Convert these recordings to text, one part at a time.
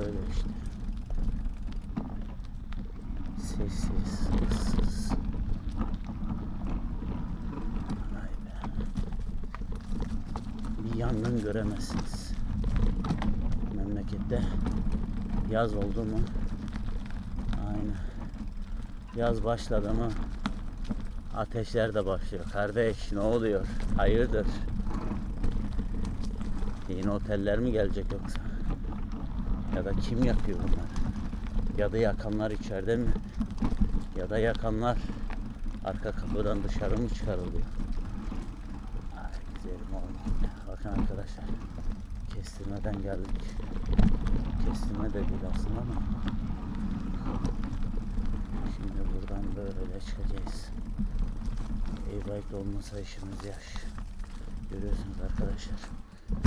böyle işte. Sessiz, ıssız. Bir yangın göremezsiniz. Memlekette yaz oldu mu? Aynen. Yaz başladı mı? Ateşler de başlıyor. Kardeş ne oluyor? Hayırdır? Yeni oteller mi gelecek yoksa? Ya da kim yakıyor bunları? Ya da yakanlar içeride mi? Ya da yakanlar arka kapıdan dışarı mı çıkarılıyor? Ay güzelim oğlum. Bakın arkadaşlar. Kestirmeden geldik. Kestirme de değil aslında ama. Şimdi buradan böyle çıkacağız. E-bike olmasa işimiz yaş. Görüyorsunuz arkadaşlar.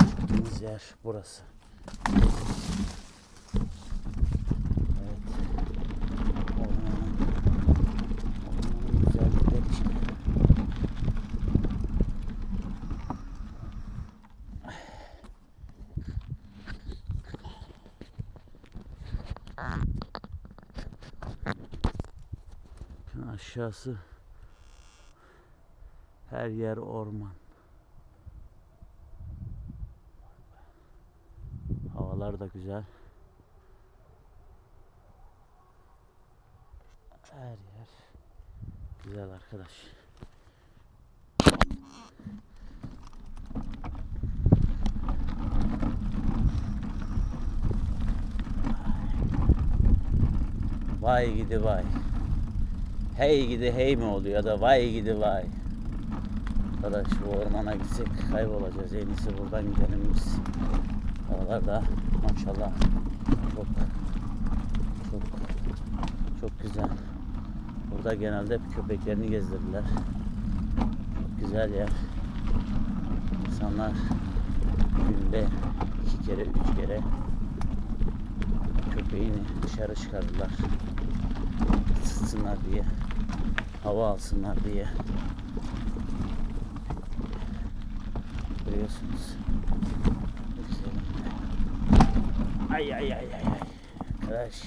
Çıktığımız yer burası. Evet. Aşağısı her yer orman. Havalar da güzel. Her yer güzel arkadaş. Vay gidi vay. Hey gidi hey mi oluyor ya da vay gidi vay. Arkadaş bu ormana gitsek kaybolacağız. En iyisi buradan gidelim biz. Havalar da maşallah çok çok çok güzel. Burada genelde köpeklerini gezdirdiler. Çok güzel yer. İnsanlar günde iki kere, üç kere köpeğini dışarı çıkardılar. Sıtsınlar diye. Hava alsınlar diye. Görüyorsunuz. Ay ay ay ay ay. Arkadaş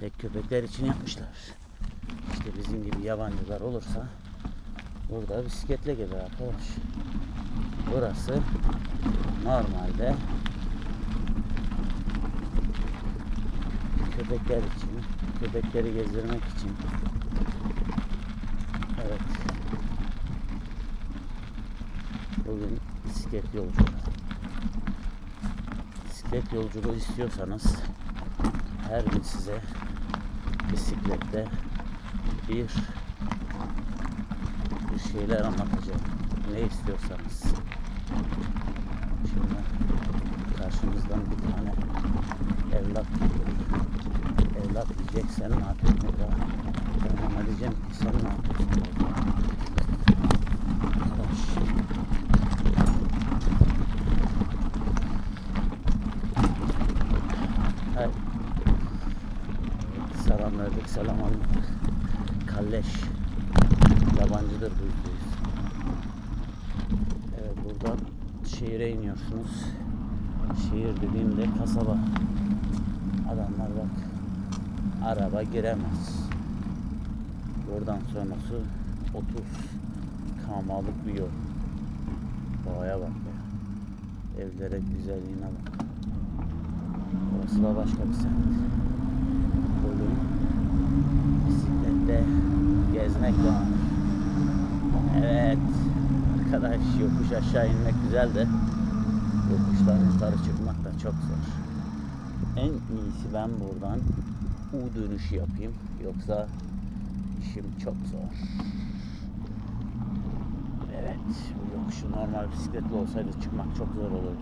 tek köpekler için yapmışlar. İşte bizim gibi yabancılar olursa burada bisikletle gelir arkadaş. Burası normalde köpekler için, köpekleri gezdirmek için. Evet. Bugün bisiklet yolculuğu. Bisiklet yolculuğu istiyorsanız her gün size bisiklette bir bir şeyler anlatacağım. Ne istiyorsanız. Şimdi karşımızdan bir tane evlat geliyor. Diyecek sen ne yapıyorsun burada? Ben ki sen. Selam verdik, selam almadık. Kalleş. Yabancıdır bu yüzde yüz. Evet buradan şehire iniyorsunuz. Şehir dediğimde kasaba. Adamlar bak araba giremez. Buradan sonrası 30 kamalık bir yol. Doğaya bak ya. Evlere güzelliğine bak. Burası da başka bir semt. Bugün bisiklette gezmek var. Evet. Arkadaş yokuş aşağı inmek güzel de yokuştan yukarı çıkmak da çok zor. En iyisi ben buradan U dönüşü yapayım. Yoksa işim çok zor. Evet. Bu yokuşu normal bisikletli olsaydı çıkmak çok zor olurdu.